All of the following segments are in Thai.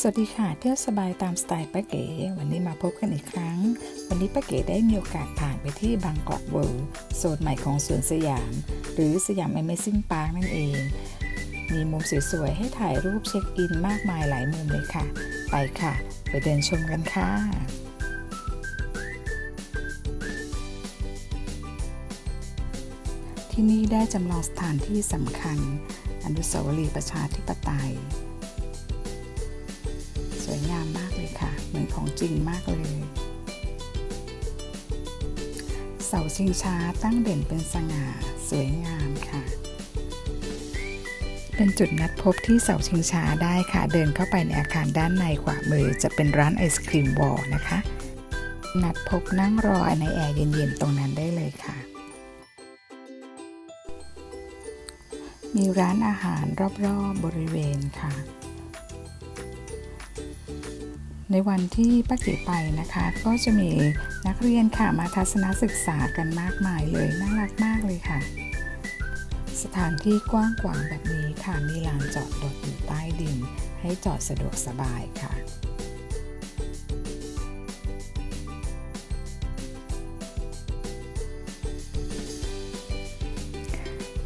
สวัสดีค่ะเที่ยวสบายตามสไตล์ป้าเก๋ วันนี้มาพบกันอีกครั้ง วันนี้ป้าเก๋ได้มีโอกาสผ่านไปที่บางกอกเวิลด์โซนใหม่ของสวนสยาม หรือสยาม Amazing Park นั่นเอง มีมุมสวยๆ ให้ถ่ายรูปเช็คอินมากมายหลายมุมเลยค่ะ ไปค่ะ ไปเดินชมกันค่ะที่นี่ได้จำลองสถานที่สำคัญ อนุสาวรีย์ประชาธิปไตย วยงามมากเลยค่ะ เหมือนของจริงมากเลย เสาชิงช้าตั้งเด่นเป็นสง่าสวยงามค่ะ เป็นจุดนัดพบที่เสาชิงช้าได้ค่ะ เดินเข้าไปในอาคารด้านในขวามือจะเป็นร้านไอศครีมวอลนะคะ นัดพบนั่งรอในแอร์เย็นๆตรงนั้นได้เลยค่ะมีร้านอาหารรอบๆบบริเวณค่ะ ในวันที่ป้าเก๋ไปนะคะ ก็จะมีนักเรียนค่ะมาทัศนศึกษากันมากมายเลยน่ารักมากเลยค่ะ สถานที่กว้างขวางแบบนี้ค่ะมีลานจอดรถอยู่ใต้ดิน ให้จอดสะดวกสบายค่ะ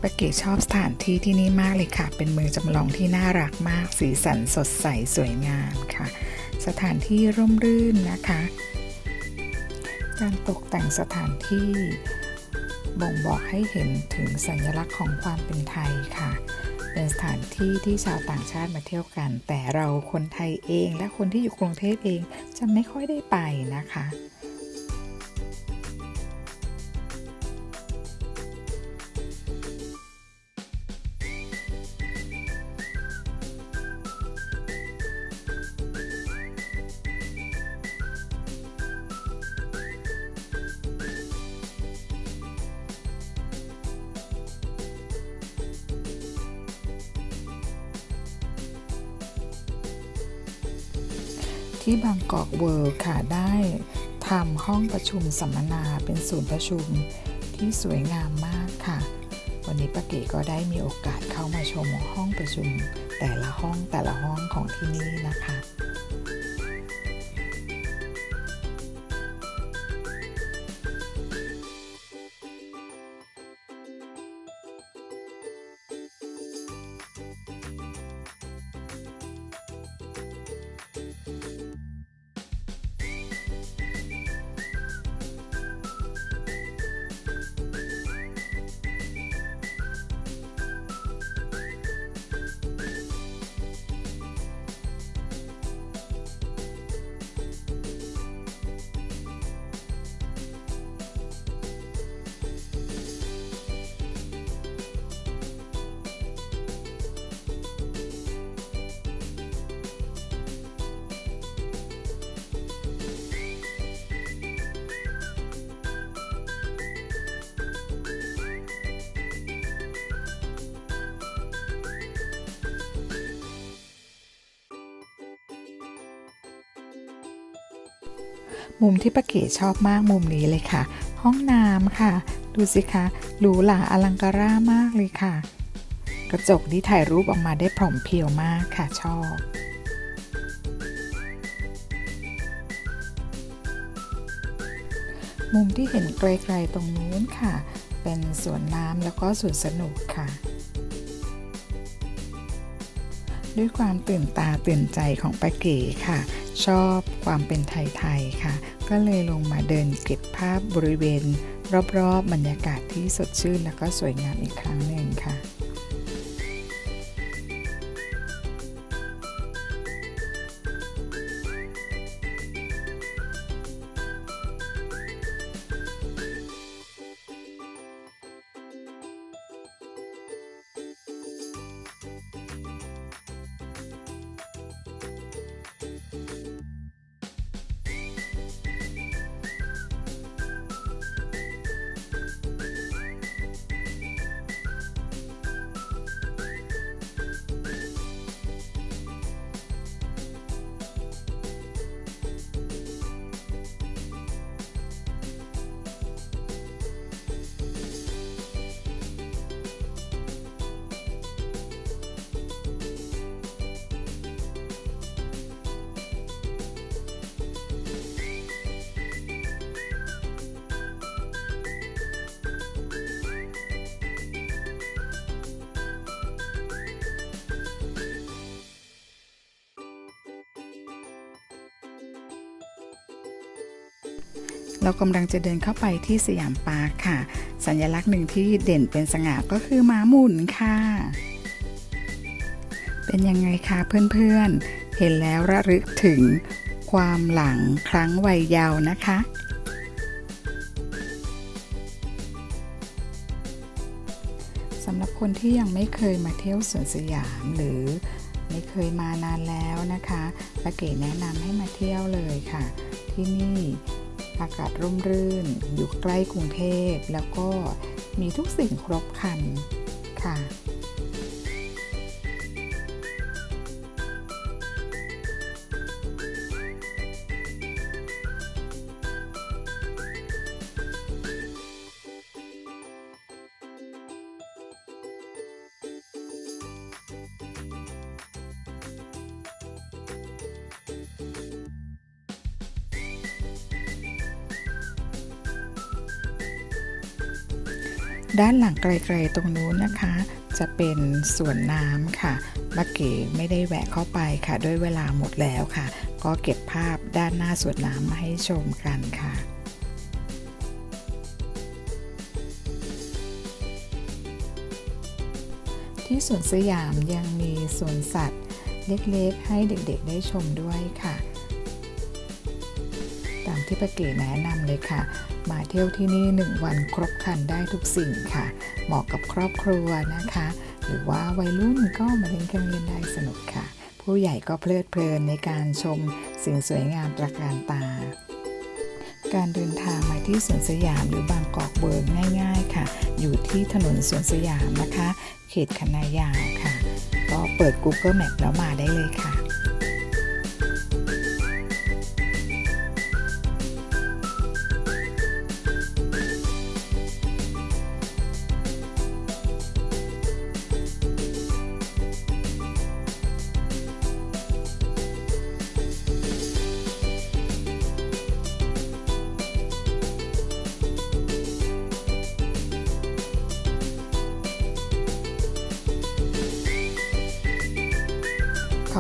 ปาเก๋ชอบสถานที่ที่นี่มากเลยค่ะ เป็นเมืองจำลองที่น่ารักมาก สีสันสดใสสวยงามค่ะ สถานที่ร่มรื่นนะคะ การตกแต่งสถานที่บ่งบอกให้เห็นถึงสัญลักษณ์ของความเป็นไทยค่ะ เป็นสถานที่ที่ชาวต่างชาติมาเที่ยวกัน แต่เราคนไทยเองและคนที่อยู่กรุงเทพเองจะไม่ค่อยได้ไปนะคะ ที่บางกอกเวิลด์ค่ะได้ทำห้องประชุมสัมมนาเป็นศูนย์ประชุมที่สวยงามมากค่ะ วันนี้ปะเก๋ก็ได้มีโอกาสเข้ามาชมห้องประชุม แต่ละห้องแต่ละห้องของที่นี่นะคะ มุมที่ป้าเก๋ชอบมากมุมนี้เลยค่ะ ห้องน้ำค่ะ ดูสิคะหรูหราอลังการ่ามากเลยค่ะ กระจกที่ถ่ายรูปออกมาได้ผ่องเพรียวมากค่ะชอบมุมที่เห็นไกลๆตรงนู้นค่ะ เป็นสวนน้ำแล้วก็สวนสนุกค่ะ ด้วยความตื่นตาตื่นใจของป้าเก๋ค่ะ ชอบความเป็นไทยๆค่ะ ก็เลยลงมาเดินเก็บภาพบริเวณ รอบๆบรรยากาศที่สดชื่น แล้วก็สวยงามอีกครั้งหนึ่งค่ะ เรากำลังจะเดินเข้าไปที่สยามปาร์คค่ะ สัญลักษณ์หนึ่งที่เด่นเป็นสง่าก็คือม้าหมุนค่ะ เป็นยังไงคะเพื่อนๆ เห็นแล้วระลึกถึงความหลังครั้งวัยเยาว์นะคะสำหรับคนที่ยังไม่เคยมาเที่ยวสวนสยามหรือไม่เคยมานานแล้วนะคะป้าเก๋แนะนำให้มาเที่ยวเลยค่ะ ที่นี่ อากาศร่มรื่น อยู่ใกล้กรุงเทพ แล้วก็มีทุกสิ่งครบครันค่ะ ด้านหลังไกลๆตรงนู้นนะคะ จะเป็นสวนน้ำค่ะบักเก๋ไม่ได้แวะเข้าไปค่ะ ด้วยเวลาหมดแล้วค่ะ ก็เก็บภาพด้านหน้าสวนน้ำมาให้ชมกันค่ะที่สวนสยามยังมีสวนสัตว์ เล็กๆ ให้เด็กๆ ได้ชมด้วยค่ะ ตามที่ป้าเก๋แนะนำเลยค่ะ มาเที่ยวที่นี่ 1 วันครบครันได้ทุกสิ่งค่ะ เหมาะกับครอบครัวนะคะ หรือว่าวัยรุ่นก็มาเล่นเครื่องเล่นได้สนุกค่ะ ผู้ใหญ่ก็เพลิดเพลินในการชมสิ่งสวยงามตระการตา การเดินทางมาที่สวนสยามหรือบางกอกเบิร์กง่ายๆค่ะ อยู่ที่ถนนสวนสยามนะคะ เขตคณะยาวค่ะ ก็เปิด Google Map แล้วมาได้เลยค่ะ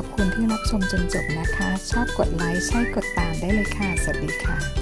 อบคุณที่รับชมจนจบนะคะ ชอบกดไลค์ใช่กดตามได้เลยค่ะ สวัสดีค่ะ